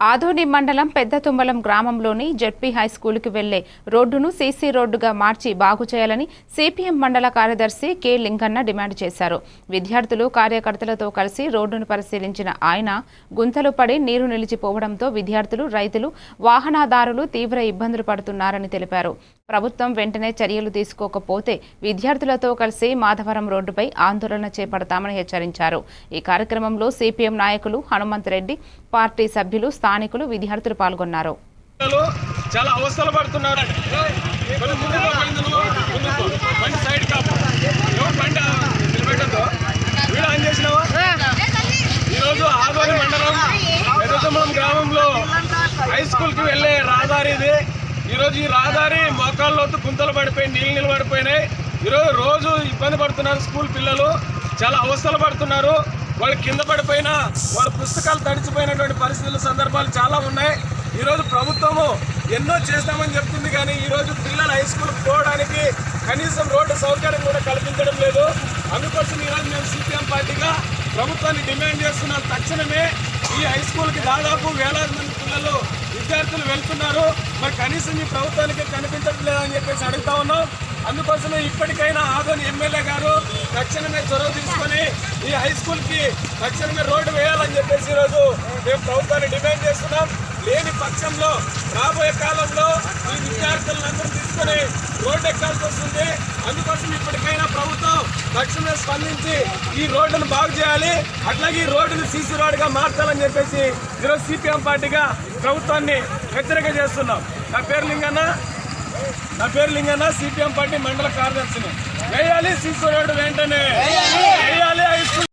ఆధోని మండలం పెద్ద తుమ్మలం గ్రామంలోని జడ్పీ హై స్కూలుకి వెళ్ళే రోడ్డును సీసీ రోడ్డుగా మార్చి బాగు చేయాలని సిపిఎం మండల కార్యదర్శి కె లింగన్న డిమాండ్ చేశారు. విద్యార్థులు కార్యకర్తలతో కలిసి రోడ్డును పరిశీలించిన ఆయన గుంతలు పడి నీరు నిలిచిపోవడంతో విద్యార్థులు రైతులు వాహనదారులు తీవ్ర ఇబ్బందులు పడుతున్నారని తెలిపారు. ప్రభుత్వం వెంటనే చర్యలు తీసుకోకపోతే విద్యార్థులతో కలిసి మాధవరం రోడ్డుపై ఆందోళన చేపడతామని హెచ్చరించారు. ఈ కార్యక్రమంలో సిపిఎం నాయకులు హనుమంత్ రెడ్డి పార్టీ సభ్యులు స్థానికులు విద్యార్థులు పాల్గొన్నారు. చాలా అవస్థలు పడుతున్నారు ఈరోజు ఆదోని మండలం పెద్దతమ్మలం గ్రామంలో హై స్కూల్కి వెళ్ళే రహదారి ఇది. ఈరోజు ఈ రహదారి మోకాళ్ళలోతు గుంతలు పడిపోయి నీళ్ళు నిలబడిపోయినాయి. ఈరోజు రోజు ఇబ్బంది పడుతున్నారు స్కూల్ పిల్లలు. చాలా అవస్థలు పడుతున్నారు. వాళ్ళు కింద పడిపోయిన వాళ్ళ పుస్తకాలు తడిచిపోయినటువంటి పరిస్థితుల సందర్భాలు చాలా ఉన్నాయి. ఈరోజు ప్రభుత్వము ఎన్నో చేస్తామని చెప్తుంది కానీ ఈరోజు పిల్లలు హై స్కూల్కి పోవడానికి కనీసం రోడ్డు సౌకర్యం కూడా కల్పించడం లేదు. అందుకోసం ఈరోజు మేము సిపిఎం పార్టీగా ప్రభుత్వాన్ని డిమాండ్ చేస్తున్నాం. తక్షణమే ఈ హై స్కూల్కి దాదాపు వేలాది మంది పిల్లలు విద్యార్థులు వెళ్తున్నారు. మరి కనీసం ఈ ప్రభుత్వానికి కనిపించట్లేదు అని చెప్పేసి అడుగుతా ఉన్నాం. అందుకోసమే ఇప్పటికైనా ఆదోని ఎమ్మెల్యే గారు తక్షణమే చొరవ తీసుకొని ఈ హై స్కూల్కి తక్షణమే రోడ్డు వేయాలని చెప్పేసి ఈరోజు మేము ప్రభుత్వాన్ని డిమాండ్ చేస్తున్నాం. లేని పక్షంలో రాబోయే కాలంలో ఈ విద్యార్థులందరూ తీసుకొని రోడ్డు ఎక్కాల్సి వస్తుంది. అందుకోసం ఇప్పటికైనా ప్రభుత్వం తక్షణమే స్పందించి ఈ రోడ్డును బాగు చేయాలి. అట్లాగే ఈ రోడ్డును సీసీ రోడ్డుగా మార్చాలని చెప్పేసి ఈరోజు సిపిఎం పార్టీగా ప్రభుత్వాన్ని హెచ్చరిక చేస్తున్నాం. నా పేరు లింగన్న. నా పేరు లింగన్న సిపిఎం పార్టీ మండల కార్యదర్శిని. వేయాలి సీసీ రోడ్డు వెంటనే. వేయాలి. High school